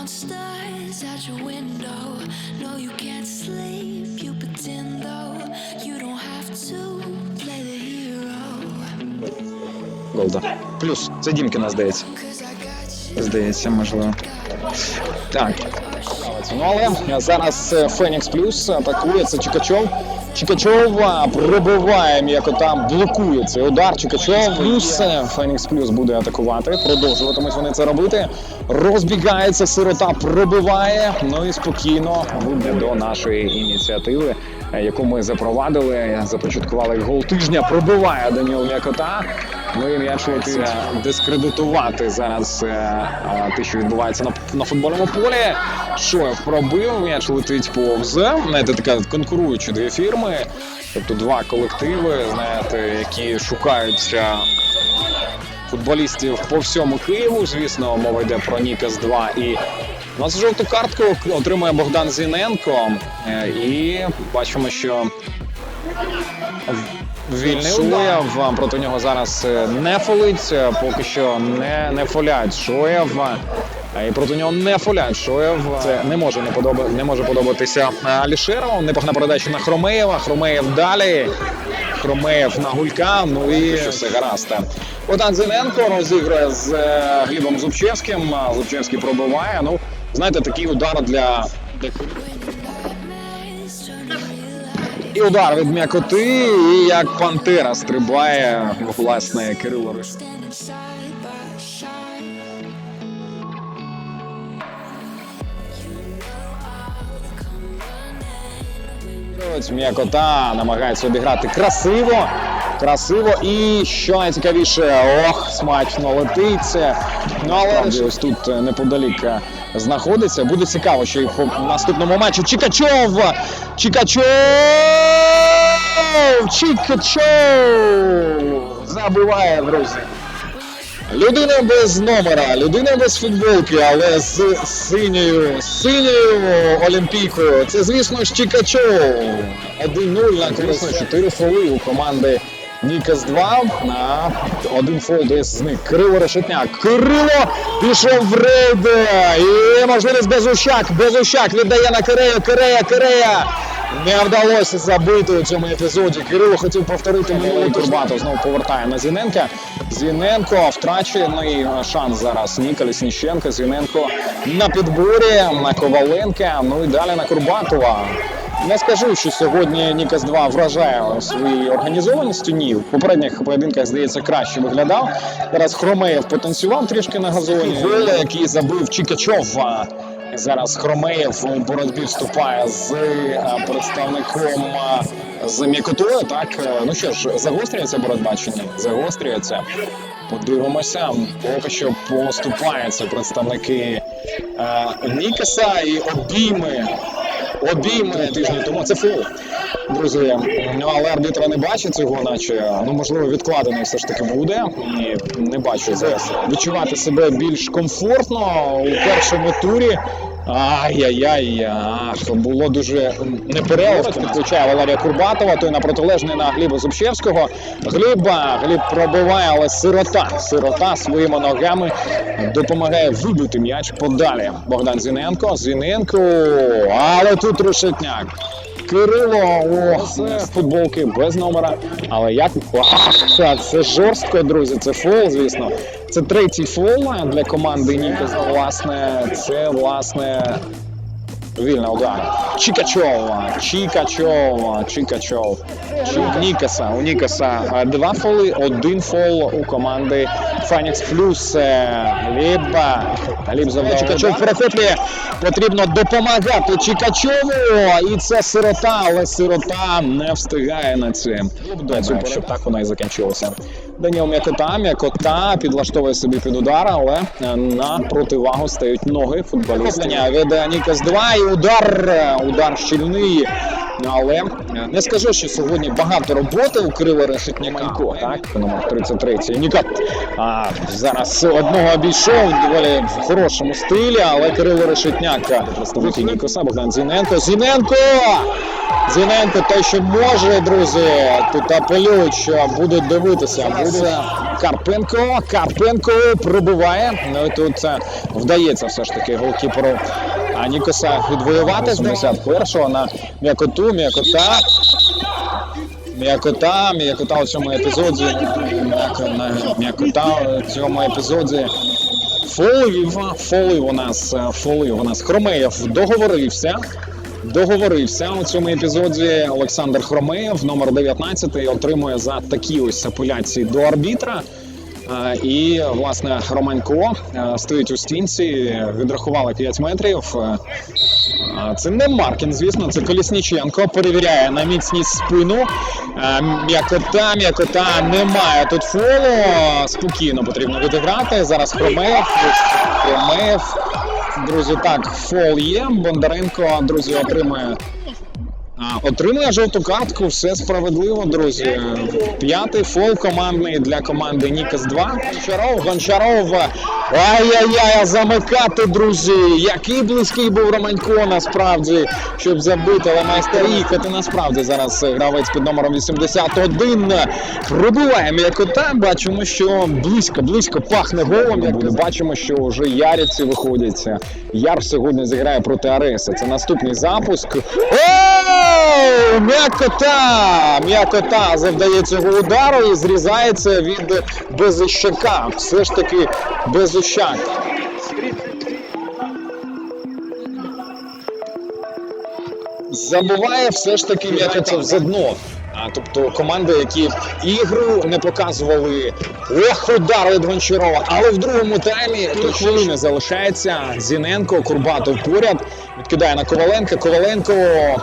monsters out your window. No, you can't sleep. You pretend though you don't have to play the hero. Голда. Плюс. Це Дімкіна, здається. Cause I got you. Здається, можливо. Так. Ну але зараз е, Фенікс Плюс атакує. Це Чикачов. Чикачов пробиває м'яко там, блокує цей удар. Чикачов плюс Фенікс Плюс буде атакувати. Продовжуватимуть вони це робити. Розбігається сирота, пробиває. Ну і спокійно буде до нашої ініціативи, яку ми запровадили. Започаткували гол тижня. Пробиває Даніл М'якота. Ну і м'яч летить е, дискредитувати зараз е, е, те, що відбувається на, на футбольному полі. Шоєв пробив, м'яч летить повз. Знаєте, така конкуруючі дві фірми, тобто два колективи, знаєте, які шукають е, футболістів по всьому Києву. Звісно, мова йде про Нікас 2 і. У нас жовту картку отримує Богдан Зіненко. Е, І бачимо, що Вільний Шоєв проти нього зараз е, не фолить, е, поки що не, не фолять Шоєв. е, І проти нього не фолять Шоєв. Це не може не подоба, не може подобатися е, Алішерову. Непогана передача на Хромеєва. Хромеєв далі. Хромеєв на гулька. Ну і все гаразд. Богдан Зеленко розігрує з Глібом Зубчевським. Зубчевський пробиває. Ну, знаєте, такий удар для. І удар від м'якоти, і як пантера стрибає власне Кирило Риш. М'якота намагається обіграти красиво. Красиво і що найцікавіше, ох, смачно летиться. Ну але ось тут е, неподалік е, знаходиться. Буде цікаво, що і в наступному матчі Чікачов! Чікачов! Чікачов! Забиває, друзі. Людина без номера, людина без футболки, але з синьою, синьою олімпійкою. Це, звісно ж, Чікачов. 1-0 на корисно 4 фоли у команди Нікас 2 на один фол десь з них. Кирило Решетняк. Кирило пішов в рейд. І можливість Безущак. Безущак віддає на Кирея. Кирея, Кирея. Не вдалося забити у цьому епізоді. Кирило хотів повторити минулий турбату. Знову повертає на Зіненка. Зіненко втрачений шанс зараз. Ніколі Сніщенко. Зіненко на підборі на Коваленка. Ну і далі на Курбатова. Не скажу, що сьогодні Нікас 2 вражає своєю організованістю. Ні, в попередніх поєдинках, здається, краще виглядав. Зараз Хромеєв потанцював трішки на газоні. Гол, який забив Чікачов. Зараз Хромеєв у боротьбі вступає з е, представником е, з м'якотою. Так, Е, ну що ж, загострюється боротьба чи ні? Загострюється. Подивимося. Поки що поступаються представники Нікаса і обійми. Обійми тижні тому. Це фол. Друзі, ну але арбітра не бачить цього, наче ну можливо відкладений все ж таки буде. І не бачу зараз відчувати себе більш комфортно у першому турі. Ай-яй-яй, було дуже непереливки. Включає Валерія Курбатова, той на протилежний на Гліба Зубчевського. Гліба, Гліб пробиває, але сирота. Сирота своїми ногами допомагає вибити м'яч подалі. Богдан Зіненко. Зіненко. Але тут решетняк. Кирило, це футболки без номера. Але як це жорстко, друзі. Це фол, звісно. Це третій фол для команди Нікос. Власне, це власне вільна удар. Чікачова, Чікачова, Чікачов. Чік Нікаса. У Нікаса е, два фоли, один фол у команди Фенікс Плюс. Е, Ліба. Ліб завдав. Чікачов перехоплює. Потрібно допомагати Чікачову. І це сирота, але сирота не встигає на це. Добре, щоб так вона і закінчилася. Даніл М'якота, М'якота підлаштовує собі під удар, але е, на противагу стають ноги футболістів. Від Нікас 2 і удар, е, удар щільний Але не скажу, що сьогодні багато роботи у Кирила Решетняка. Так, номер 33. Ніка а, зараз одного обійшов доволі в хорошому стилі, але Кирило Решетняк представники Нікоса, Богдан Зіненко. Зіненко! Зіненко той, що може, друзі. Тут апелюють, що будуть дивитися. Буде Карпенко. Карпенко пробиває. Ну і тут е, вдається все ж таки голкіперу а Нікоса відвоювати з 71-го на м'якоту, м'якота. М'якота, м'якота у цьому епізоді. М'якота у цьому епізоді. Фолив, фолив у нас, фолив у нас. Хромеєв договорився. Договорився у цьому епізоді Олександр Хромеєв, номер 19, отримує за такі ось апеляції до арбітра. Е, І власне Романько е, стоїть у стінці, відрахували 5 метрів. Е, Це не Маркін, звісно, це Колісніченко. Перевіряє на міцність спину. М'якота, м'якота немає тут фолу. Спокійно потрібно відіграти. Зараз Хромеєв. Хромеєв. Друзі, так, фол є. Бондаренко, друзі, отримує. Отримує жовту картку, все справедливо, друзі. П'ятий фол командний для команди Нікас 2. Гончаров, Гончаров. Ай-яй-яй, замикати, друзі. Який близький був Романько насправді, щоб забити, але майстер їхати насправді зараз гравець під номером 81. Пробиває м'якота. Бачимо, що близько, близько пахне голом. Як бачимо, що вже ярівці виходять. Яр сьогодні зіграє проти Ареса. Це наступний запуск. Оу! М'якота! М'якота завдає цього удару і зрізається від Безищака. Все ж таки Безищак. Забуває все ж таки м'якота в задно. А, тобто команди, які ігру не показували ох, удар від Гончарова, але в другому таймі три хвилини залишається. Зіненко, Курбатов поряд. Відкидає на Коваленка. Коваленко,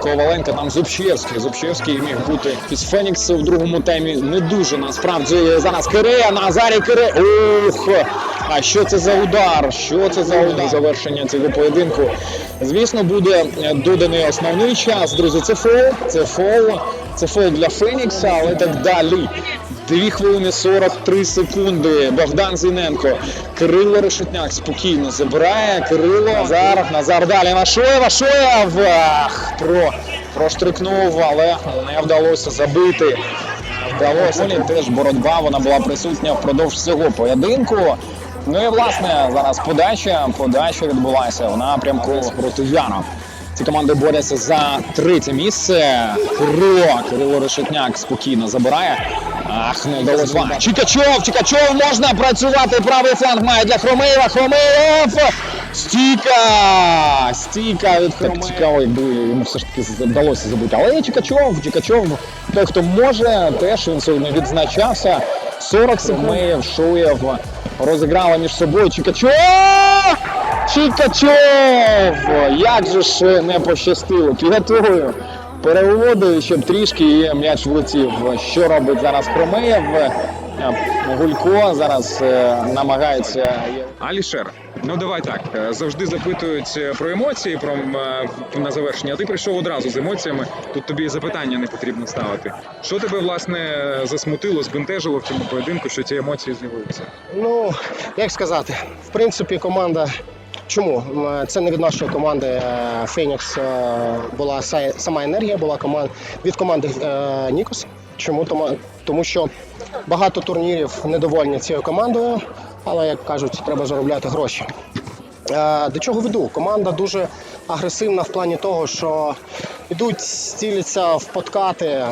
Коваленко там Зубчевський. Зубчевський міг бути із Фенікс в другому таймі не дуже насправді. Зараз Кирея, Назарій Кире. Ух! А що це за удар? Що це за удар? Завершення цього поєдинку. Звісно, буде доданий основний час. Друзі, це фол. Це фол. Це фол для Фенікса, але так далі. 2 хвилини 43 секунди. Богдан Зіненко. Кирило Решетняк спокійно забирає. Кирило. Назар. Назар далі на Шоєва. Шоєв. Про, проштрикнув, але не вдалося забити. Вдалося. Полі теж боротьба, вона була присутня впродовж всього поєдинку. Ну і власне зараз подача. Подача відбулася в напрямку проти Яна. Ці команди борються за третє місце. Кирило, Кирило Решетняк спокійно забирає. Ах, не вдалося. Два. Чікачов, Чікачов можна працювати. Правий фланг має для Хромеєва. Хромеєв! Стійка! Стійка від Хромеєва. Цікаво, якби йому все ж таки вдалося забити. Але є Чікачов, Чікачов, той, хто може, теж він сьогодні відзначався. 40 секунд. Шуєв розіграли між собою. Чікачов! Чікачов! Як же ж не пощастило. Підготую. Переводив, щоб трішки і м'яч влетів. Що робить зараз Хромеєв? Гулько зараз е, намагається. Алішер, ну давай так. е, Завжди запитують е, про емоції про е, на завершення. А ти прийшов одразу з емоціями. Тут тобі запитання не потрібно ставити. Що тебе власне засмутило, збентежило в цьому поєдинку, що ці емоції з'явилися? Ну, як сказати, в принципі, команда. Чому? Це не від нашої команди е, Фенікс е, була сама енергія, була команд від команди е, Нікос. Чому? Тому, що багато турнірів недовольні цією командою, але як кажуть, треба заробляти гроші. До чого веду? Команда дуже агресивна в плані того, що йдуть, стіляться в подкати.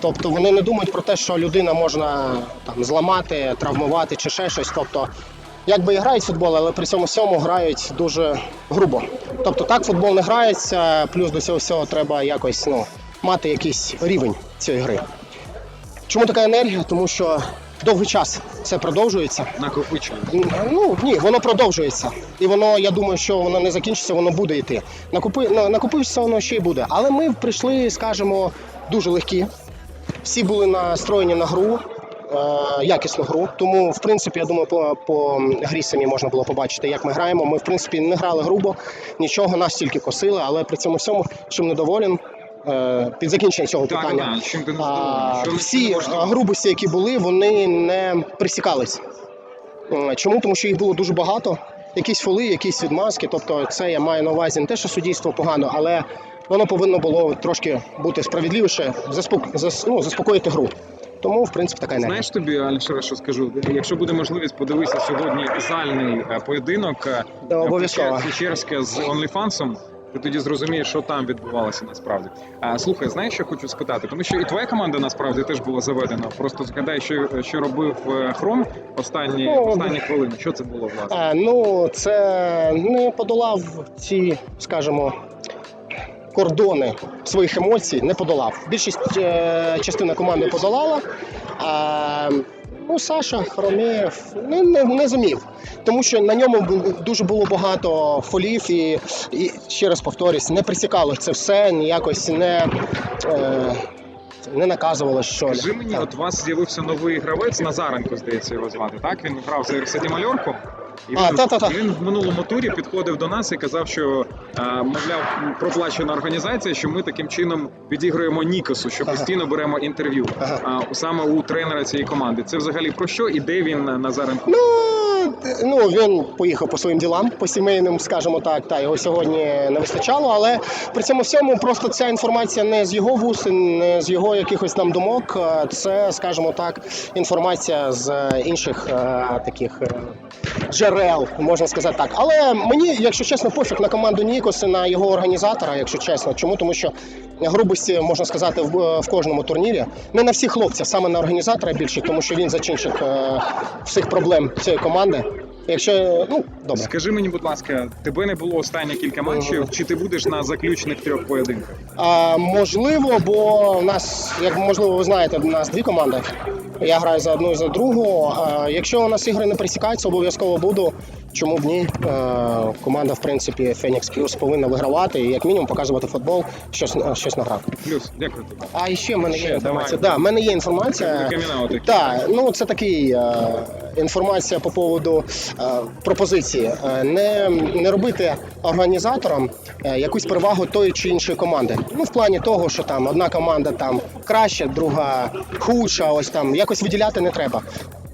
Тобто вони не думають про те, що людина можна там зламати, травмувати чи ще щось. Тобто, якби і грають футбол, але при цьому всьому грають дуже грубо. Тобто так футбол не грається, плюс до цього всього треба якось ну, мати якийсь рівень цієї гри. Чому така енергія? Тому що довгий час це продовжується. Накопичення. Ну ні, воно продовжується. І воно, я думаю, що воно не закінчиться, воно буде йти. Накупи, на- накопився воно ще й буде. Але ми прийшли, скажімо, дуже легкі. Всі були настроєні на гру, якісну гру. Тому, в принципі, я думаю, по, по грі самі можна було побачити, як ми граємо. Ми, в принципі, не грали грубо, нічого, нас тільки косили, але при цьому всьому, чим недоволен, е, під закінчення цього Так, питання. так, чим ти не А. Всі неможливо? грубості, які були, вони не присікались. Чому? Тому що їх було дуже багато. Якісь фоли, якісь відмазки. Тобто, це я маю на увазі не те, що суддівство погано, але воно повинно було трошки бути справедливіше, заспок... зас... ну, заспокоїти гру. Тому, в принципі, така енергія. Знаєш тобі, Альшере, що скажу? Якщо буде можливість, подивися сьогодні зальний е, поєдинок е, Да, обов'язково. Печерське з OnlyFans, ти тоді зрозумієш, що там відбувалося насправді. А слухай, знаєш, що хочу спитати? Тому що і твоя команда насправді теж була заведена. Просто згадай, що, що робив е, Хром останні, Ну, останні хвилини. Що це було власне? А, ну, це не подолав ці, скажімо, кордони своїх емоцій, не подолав. Більшість е, частина команди подолала. А, ну, Саша Хромєв не, не, не зумів. Тому що на ньому дуже було багато фолів, і, і ще раз повторюсь, не присікало це все, ніякось не, е, не наказувало що. Скажи мені, от у вас з'явився новий гравець Назаренко, здається, його звати. Так він грав за Ерсаді Мальорку. І А, він, та-та-та. він в минулому турі підходив до нас і казав, що а, мовляв, проплачена організація, що ми таким чином відіграємо Нікосу, що Ага. постійно беремо інтерв'ю Ага. а, саме у тренера цієї команди. Це взагалі про що і де він Назаренко? Ну, ну він поїхав по своїм ділам, по сімейним, скажімо так, та його сьогодні не вистачало. Але при цьому всьому просто ця інформація не з його вуст, не з його якихось там думок. Це, скажімо так, інформація з інших е, таких е, джерел, можна сказати так. Але мені, якщо чесно, пофіг на команду Нікоси, на його організатора, якщо чесно. Чому? Тому що грубості можна сказати в, в кожному турнірі. Не на всіх хлопців, саме на організатора більше, тому що він зачинщик е, всіх проблем цієї команди. Якщо ну добре. Скажи мені, будь ласка, тебе не було останні кілька матчів, чи ти будеш на заключних трьох поєдинках? А, можливо, бо в нас, як можливо, ви знаєте, у нас дві команди. Я граю за одну і за другу. А, якщо у нас ігри не пересікаються, обов'язково буду. Чому б ні? А, команда, в принципі, Phoenix Plus повинна вигравати і як мінімум показувати футбол, щось, щось награти. Плюс, дякую тобі. А і ще в мене є інформація. давай. Да, в мене є інформація. Так, ну це такий е, інформація по поводу е, пропозиції. Е, не, не робити організаторам е, якусь перевагу тої чи іншої команди. Ну, в плані того, що там одна команда там краща, друга худша, ось там якось виділяти не треба.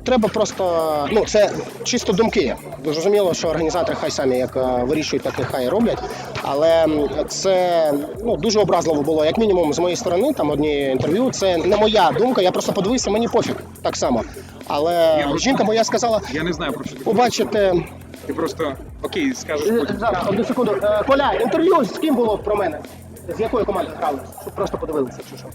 Треба просто, ну це чисто думки. Зрозуміло, що організатори хай самі як е, вирішують, так і хай роблять. Але це ну дуже образливо було, як мінімум, з моєї сторони, там одні інтерв'ю. Це не моя думка. Я просто подивився, мені пофіг так само. Але Я жінка моя сказала: Я не знаю про що побачите Ти просто окей, скажеш Е, потім. зараз, одну секунду. Е, Коля, інтерв'ю з ким було про мене? З якої команди грали? Щоб просто подивилися, чи що.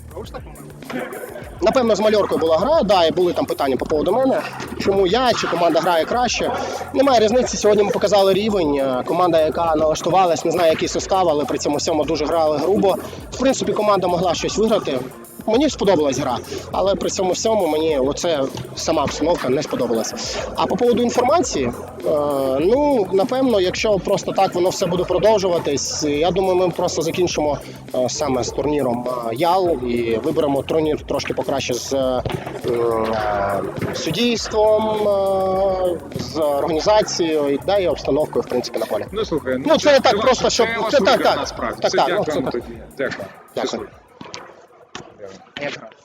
Напевно, з мальоркою була гра, да, і були там питання по поводу мене. Чому я чи команда грає краще? Немає різниці. Сьогодні ми показали рівень. Е, Команда, яка налаштувалась, не знаю, який состав, але при цьому всьому дуже грали грубо. В принципі, команда могла щось виграти. Мені сподобалась гра, але при цьому всьому мені оце сама обстановка не сподобалась. А по поводу інформації, е, ну напевно, якщо просто так воно все буде продовжуватись, я думаю, ми просто закінчимо е, саме з турніром е, Ял і виберемо турнір трошки покраще з суддівством, е, з організацією і да, і обстановкою, в принципі, на полі. Ну слухай, Ну, це так просто, щоб- це так, вибір, так. насправді. Так, Все, так, ну, дякуємо це так. тоді. Дякую. Дякую. Щасливо. Я граю.